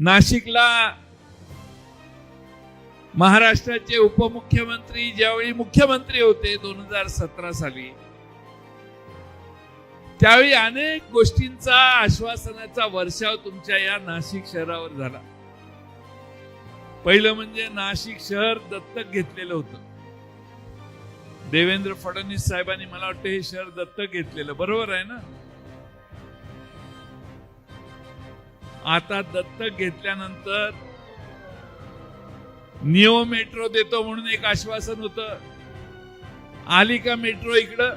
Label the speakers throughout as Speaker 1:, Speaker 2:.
Speaker 1: नाशिकला महाराष्ट्राचे उपमुख्यमंत्री ज्यावेळी मुख्यमंत्री होते दोन हजार सतरा साली त्यावेळी अनेक गोष्टींचा आश्वासनाचा वर्षाव तुमच्या या नाशिक शहरावर झाला. पहिलं म्हणजे नाशिक शहर दत्तक घेतलेलं होतं. देवेंद्र फडणवीस साहेबांनी मला वाटतं हे शहर दत्तक घेतलेलं बरोबर आहे ना? आता दत्तक घेतल्यानंतर निओ मेट्रो देतो म्हणून एक आश्वासन होत. आली का मेट्रो इकडं?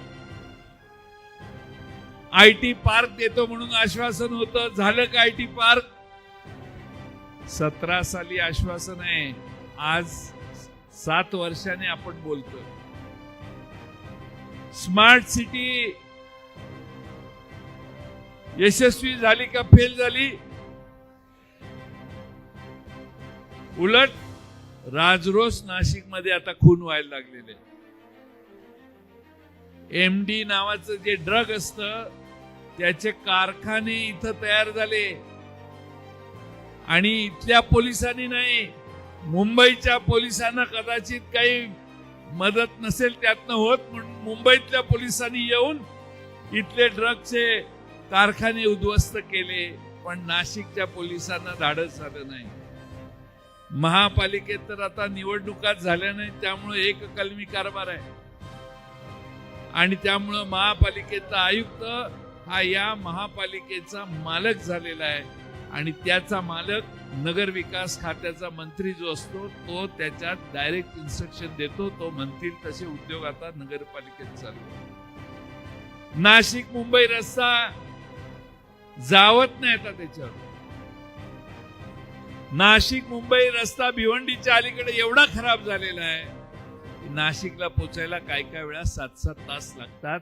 Speaker 1: आय टी पार्क देतो म्हणून आश्वासन होतं. झालं का आय टी पार्क? सतरा साली आश्वासन आहे. आज सात वर्षाने आपण बोलतो. स्मार्ट सिटी यशस्वी झाली का फेल झाली? उलट राजरोस नाशिकमध्ये आता खून व्हायला लागलेले. एम डी नावाचं जे ड्रग असत त्याचे कारखाने इथं तयार झाले. आणि इथल्या पोलिसांनी नाही मुंबईच्या पोलिसांना कदाचित काही मदत नसेल त्यातनं होत म्हणून मुंबईतल्या पोलिसांनी येऊन इथले ड्रगचे कारखाने उद्ध्वस्त केले पण नाशिकच्या पोलिसांना धाडस झालं नाही. महापालिकेत तर आता निवडणुकाच झाल्या नाही त्यामुळे एक कलमी कारभार आहे. आणि त्यामुळं महापालिकेचा आयुक्त हा या महापालिकेचा मालक झालेला आहे. आणि त्याचा मालक नगर विकास खात्याचा मंत्री जो असतो तो त्याच्यात डायरेक्ट इन्स्ट्रक्शन देतो तो म्हणतील तसे उद्योग आता नगरपालिकेत चालू नाशिक मुंबई रस्ता जावत नाही आता त्याच्यावर. नाशिक मुंबई रस्ता भिवंडीच्या अलीकडे एवढा खराब झालेला आहे नाशिकला पोचायला काय काय वेळा सात सात तास लागतात.